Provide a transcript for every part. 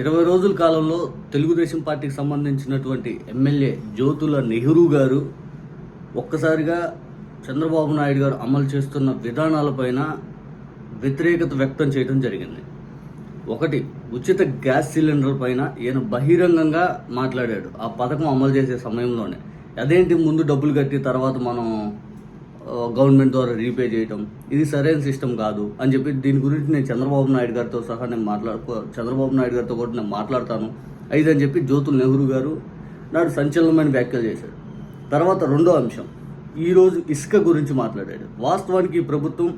ఇరవై రోజుల కాలంలో తెలుగుదేశం పార్టీకి సంబంధించినటువంటి ఎమ్మెల్యే జ్యోతుల నెహ్రూ గారు ఒక్కసారిగా చంద్రబాబు నాయుడు గారు అమలు చేస్తున్న విధానాలపైన వ్యతిరేకత వ్యక్తం చేయడం జరిగింది. ఒకటి ఉచిత గ్యాస్ సిలిండర్ పైన ఈయన బహిరంగంగా మాట్లాడాడు ఆ పథకం అమలు చేసే సమయంలోనే. అదేంటి ముందు డబ్బులు కట్టి తర్వాత మనం గవర్నమెంట్ ద్వారా రీపే చేయటం. ఇది సరైన సిస్టమ్ కాదు అని చెప్పి దీని గురించి నేను చంద్రబాబు నాయుడు గారితో సహా నేను మాట్లాడుకో చంద్రబాబు నాయుడు గారితో కూడా నేను మాట్లాడతాను. అయితే అని చెప్పి జ్యోతుల్ నెహ్రూ గారు నాడు సంచలనమైన వ్యాఖ్యలు చేశాడు తర్వాత రెండో అంశం. ఈరోజు ఇసుక గురించి మాట్లాడాడు. వాస్తవానికి ఈ ప్రభుత్వం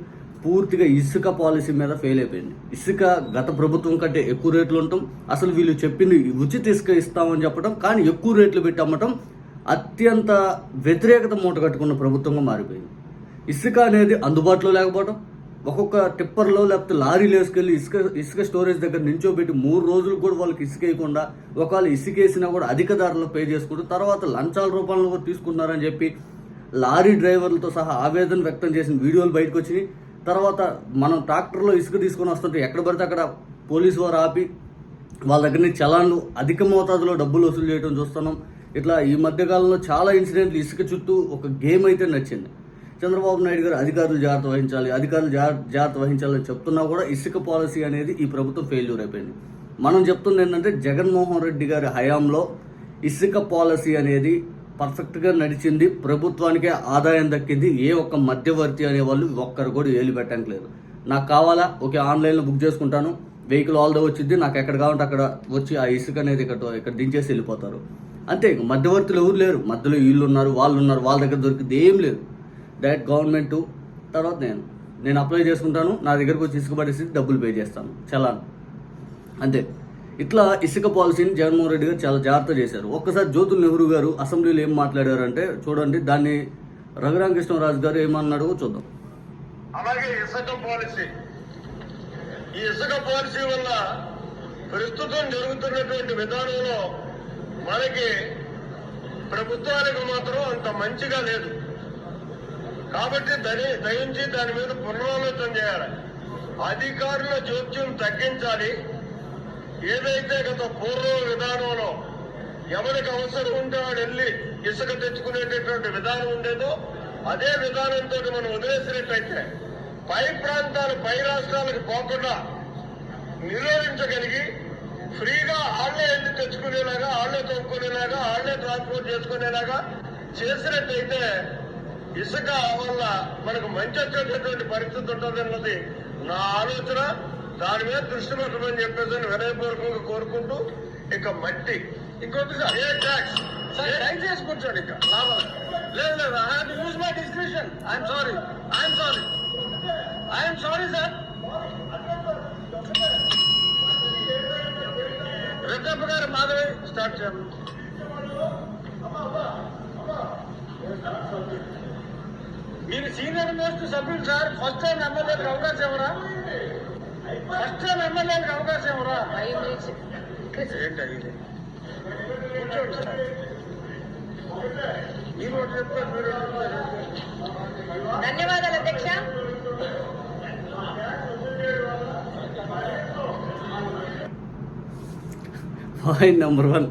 పూర్తిగా ఇసుక పాలసీ మీద ఫెయిల్ అయిపోయింది. ఇసుక గత ప్రభుత్వం కంటే ఎక్కువ రేట్లు ఉండటం అసలు వీళ్ళు చెప్పింది ఉచిత ఇసుక ఇస్తామని చెప్పడం కానీ ఎక్కువ రేట్లు పెట్టి అమ్మటం అత్యంత వ్యతిరేకత మూట కట్టుకున్న ప్రభుత్వంగా మారిపోయింది. ఇసుక అనేది అందుబాటులో లేకపోవడం ఒక్కొక్క టిప్పర్లో లేకపోతే లారీలు వేసుకెళ్ళి ఇసుక ఇసుక స్టోరేజ్ దగ్గర నించోబెట్టి మూడు రోజులు కూడా వాళ్ళకి ఇసుక వేయకుండా ఒకవేళ ఇసుక వేసినా కూడా అధిక ధరలో పే చేసుకుంటూ తర్వాత లంచాల రూపంలో కూడా తీసుకున్నారని చెప్పి లారీ డ్రైవర్లతో సహా ఆవేదన వ్యక్తం చేసిన వీడియోలు బయటకు వచ్చినాయి. తర్వాత మనం ట్రాక్టర్లో ఇసుక తీసుకొని వస్తుంటే ఎక్కడ పడితే అక్కడ పోలీసు వారు ఆపి వాళ్ళ దగ్గర నుంచి చలాన్లు అధిక మోతాదులో డబ్బులు వసూలు చేయడం చూస్తున్నాం. ఇట్లా ఈ మధ్యకాలంలో చాలా ఇన్సిడెంట్లు ఇసుక చుట్టూ ఒక గేమ్ అయితే నచ్చింది. చంద్రబాబు నాయుడు గారు అధికారులు జాగ్రత్త వహించాలి అధికారులు జా- జాగ్రత్త వహించాలని చెప్తున్నా కూడా ఇసుక పాలసీ అనేది ఈ ప్రభుత్వం ఫెయిల్యూర్ అయిపోయింది. మనం చెప్తుంది ఏంటంటే జగన్మోహన్ రెడ్డి గారి హయాంలో ఇసుక పాలసీ అనేది పర్ఫెక్ట్గా నడిచింది ప్రభుత్వానికే ఆదాయం దక్కింది ఏ ఒక్క మధ్యవర్తి అనే వాళ్ళు ఒక్కరు కూడా ఏలు పెట్టడానికి లేదు నాకు కావాలా? ఓకే ఆన్లైన్లో బుక్ చేసుకుంటాను. వెహికల్ ఆల్ ద వచ్చింది నాకు ఎక్కడ కావాలంటే అక్కడ వచ్చి ఆ ఇసుక అనేది ఇక్కడ ఇక్కడ దించేసి వెళ్ళిపోతారు. అంతే ఇంక మధ్యవర్తులు ఎవరు లేరు. మధ్యలో వీళ్ళు ఉన్నారు వాళ్ళు ఉన్నారు వాళ్ళ దగ్గర దొరికింది ఏం లేదు. డైరెక్ట్ గవర్నమెంట్ తర్వాత నేను. నేను అప్లై చేసుకుంటాను నా దగ్గరకు వచ్చి ఇసుక పడేసి డబ్బులు పే చేస్తాను. చలాన్. అంతే. ఇట్లా ఇసుక పాలసీని జగన్మోహన్ రెడ్డి గారు చాలా జాగ్రత్త చేశారు. ఒక్కసారి జ్యోతుల్ నెహ్రూ గారు అసెంబ్లీలో ఏం మాట్లాడారంటే చూడండి దాన్ని రఘురామకృష్ణరాజు గారు ఏమన్నాడో చూద్దాం. అలాగే ఇసుక పాలసీ. ఈ ఇసుక పాలసీ వల్ల ప్రస్తుతం జరుగుతున్నటువంటి విధానంలో మనకి ప్రభుత్వానికి మాత్రం అంత మంచిగా లేదు. కాబట్టి దయ దయించి దాని మీద పునరాలోచన చేయాలి. అధికారుల జోక్యం తగ్గించాలి. ఏదైతే గత పూర్వ విధానంలో ఎవరికి అవసరం ఉంటే వాడు వెళ్ళి ఇసుక తెచ్చుకునేటటువంటి విధానం ఉండేదో అదే విధానంతో మనం వదిలేసినట్టయితే పై ప్రాంతాలు పై రాష్ట్రాలకు పోకుండా నిరోధించగలిగి ఫ్రీగా ఆళ్ళే వెళ్ళి తెచ్చుకునేలాగా ఆళ్ళే తొక్కునేలాగా ఆళ్ళే ట్రాన్స్పోర్ట్ చేసుకునేలాగా చేసినట్టయితే ఇసుక వల్ల మనకు మంచి వచ్చేటటువంటి పరిస్థితి ఉంటుంది అన్నది నా ఆలోచన. దాని మీద దృష్టి పెట్టమని చెప్పేసి వినయపూర్వకంగా కోరుకుంటూ ఇక మట్టి ఇంకొకటి సార్. ఏ ట్యాక్స్? దయచేసి కూర్చోండి ఇక. లాభం. లేదు లేదు I have use my description I'm sorry I'm sorry I'm sorry sir Reddappa garu Madhavi start చేయండి. మీరు సీనియర్ మోస్ట్ సభ్యులు సార్ ఫస్ట్ టైం ఎమ్మెల్యేలకు అవకాశం ఎవరా ఫస్ట్ టైం ఎమ్మెల్యేలకు అవకాశం ఎవరా ఏంటి ఇది కూర్చోండి సార్. మీరు ఒకటి చెప్తారు మీరు ఒకటి చెప్తారు. ధన్యవాదాలు అధ్యక్ష. Point number one.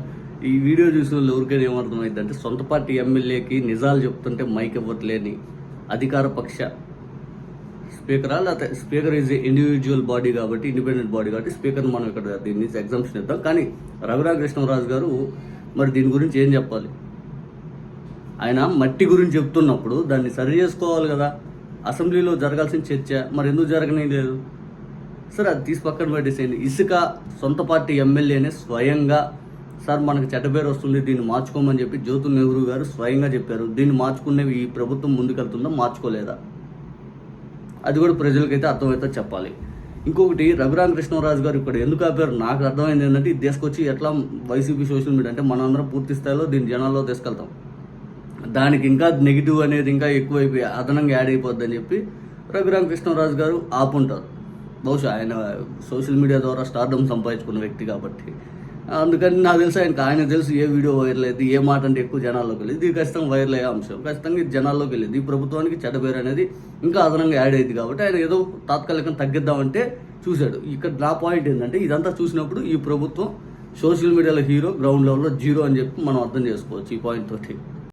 ఈ వీడియో చూసిన వాళ్ళు ఎవరికైనా ఏమర్థమైంది అంటే సొంత పార్టీ ఎమ్మెల్యేకి నిజాలు చెప్తుంటే మైక్ ఇవ్వట్లేని అధికార పక్ష. స్పీకరా? లేకపోతే స్పీకర్ ఈజ్ ఇండివిజువల్ బాడీ కాబట్టి ఇండిపెండెంట్ బాడీ కాబట్టి స్పీకర్ మనం ఇక్కడ దీన్ని ఎగ్జామ్షన్ ఇద్దాం. కానీ రఘురామకృష్ణరాజు గారు మరి దీని గురించి ఏం చెప్పాలి? ఆయన మట్టి గురించి చెప్తున్నప్పుడు దాన్ని సరి చేసుకోవాలి కదా. అసెంబ్లీలో జరగాల్సిన చర్చ మరి ఎందుకు జరగనే లేదు సార్ అది తీసి పక్కన పెట్టేసేయండి. ఇసుక సొంత పార్టీ ఎమ్మెల్యేనే స్వయంగా సార్ మనకు చెడ్డ పేరు వస్తుంది దీన్ని మార్చుకోమని చెప్పి జ్యోతి నెహ్రూ గారు స్వయంగా చెప్పారు. దీన్ని మార్చుకునేవి ఈ ప్రభుత్వం ముందుకెళ్తుందో మార్చుకోలేదా? అది కూడా ప్రజలకైతే అర్థమైతే చెప్పాలి. ఇంకొకటి రఘురామకృష్ణరాజు గారు ఇక్కడ ఎందుకు ఆపారు? నాకు అర్థమైంది ఏంటంటే ఇది తీసుకొచ్చి ఎట్లా వైసీపీ సోషల్ మీడియా అంటే మనందరం పూర్తి స్థాయిలో దీన్ని జనాల్లో తీసుకెళ్తాం. దానికి ఇంకా నెగిటివ్ అనేది ఇంకా ఎక్కువైపోయి అదనంగా యాడ్ అయిపోద్దని అని చెప్పి రఘురామకృష్ణరాజు గారు ఆపుంటారు. బహుశా ఆయన సోషల్ మీడియా ద్వారా స్టార్డమ్ సంపాదించుకున్న వ్యక్తి కాబట్టి. అందుకని నాకు తెలుసు ఆయనకు ఆయన తెలుసు ఏ వీడియో వైరల్ అయింది ఏ మాట అంటే ఎక్కువ జనాల్లోకి వెళ్ళింది. ఇది ఖచ్చితంగా వైరల్ అయ్యే అంశం. ఖచ్చితంగా ఇది జనాల్లోకి వెళ్ళింది. ఈ ప్రభుత్వానికి చెడ్డ పేరు అనేది ఇంకా అదనంగా యాడ్ అయింది కాబట్టి ఆయన ఏదో తాత్కాలికంగా తగ్గిద్దామంటే చూశాడు. ఇక్కడ నా పాయింట్ ఏంటంటే ఇదంతా చూసినప్పుడు ఈ ప్రభుత్వం సోషల్ మీడియాలో హీరో గ్రౌండ్ లెవెల్లో జీరో అని చెప్పి మనం అర్థం చేసుకోవచ్చు ఈ పాయింట్ తోటి.